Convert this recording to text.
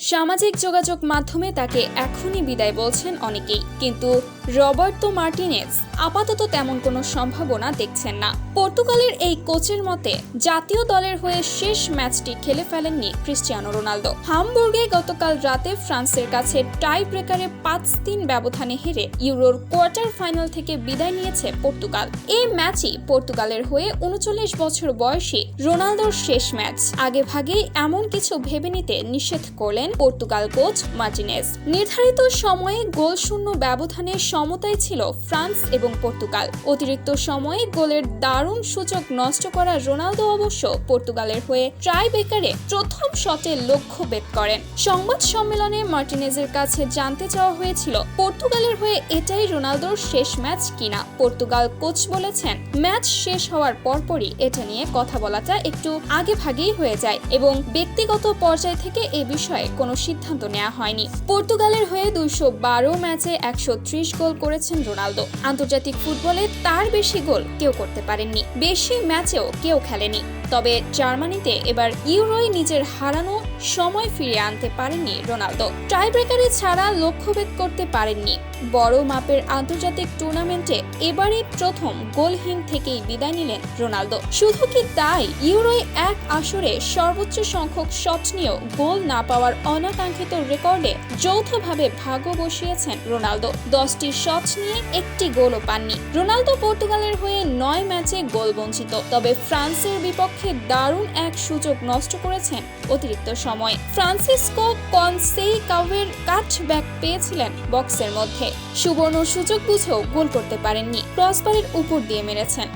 সামাজিক যোগাযোগ মাধ্যমে তাকে এখনই বিদায় বলছেন অনেকেই। কিন্তু রবার্তো মার্টিনেজ আপাতত তেমন কোনো সম্ভাবনা দেখছেন না। পর্তুগালের এই কোচের মতে, জাতীয় দলের হয়ে শেষ ম্যাচটি খেলে ফেলেননি ক্রিস্টিয়ানো রোনালদো। হামবুর্গে গতকাল রাতে ফ্রান্সের কাছে টাই ব্রেকারে পাঁচ তিন ব্যবধানে হেরে ইউরোর কোয়ার্টার ফাইনাল থেকে বিদায় নিয়েছে পর্তুগাল। এই ম্যাচই পর্তুগালের হয়ে উনচল্লিশ বছর বয়সী রোনালদোর শেষ ম্যাচ। আগে ভাগেই এমন কিছু ভেবে নিতে নিষেধ করলেন পর্তুগাল কোচ মার্টিনেজ নির্ধারিত সময়ে গোল শূন্য ব্যবধানে সমতায় ছিল ফ্রান্স এবং পর্তুগাল। অতিরিক্ত সময়ে গোলের দারুণ সূচক নষ্ট করা রোনালদো অবশ্য পর্তুগালের হয়ে ট্রাই বেকারে প্রথম শটে লক্ষ্য বেদ করেন। সংবাদ সম্মেলনে মার্টিনেজের কাছে জানতে চাওয়া হয়েছিল, পর্তুগালের হয়ে এটাই রোনালদোর শেষ ম্যাচ কিনা? পর্তুগাল কোচ বলেছেন, ম্যাচ শেষ হওয়ার পরপরই এটা নিয়ে কথা বলাটা একটু আগে ভাগেই হয়ে যায় এবং ব্যক্তিগত পর্যায় থেকে এ বিষয়ে কোনো সিদ্ধান্ত নেওয়া হয়নি। পর্তুগালের হয়ে দুইশো বারো ম্যাচে একশো ত্রিশ গোল করেছেন রোনালদো। আন্তর্জাতিক ফুটবলে তার বেশি গোল কেউ করতে পারেননি। বেশি ম্যাচেও কেউ খেলেনি। তবে জার্মানিতে এবার ইউরোয় নিজের হারানো সময় ফিরিয়ে আনতে পারেননি রোনালদো। টাই ব্রেকারে ছাড়া লক্ষ্যভেদ করতে পারেননি। বড় মাপের আন্তর্জাতিক টুর্নামেন্টে এবারই প্রথম গোলহীন থেকেই বিদায় নিলেন রোনালদো। শুধু কি তাই? ইউরোয় এক আসরে সর্বোচ্চ সংখ্যক শট নিয়েও গোল না পাওয়ার অনাকাঙ্ক্ষিত রেকর্ডে যৌথভাবে ভাগ্য বসিয়েছেন রোনালদো। দশটি শট নিয়ে একটি গোলও পাননি। রোনালদো পর্তুগালের হয়ে নয় ম্যাচে গোল বঞ্চিত তবে ফ্রান্সের বিপক্ষে দারুণ এক সুযোগ নষ্ট করেছেন অতিরিক্ত সময় ফ্রান্সিসকো কনসেই কাউয়ের কাটব্যাক পেয়েছিলেন বক্সের মধ্যে। সুবর্ণ সুযোগ বুঝেও গোল করতে পারেননি। ক্রসবারের উপর দিয়ে মেরেছেন।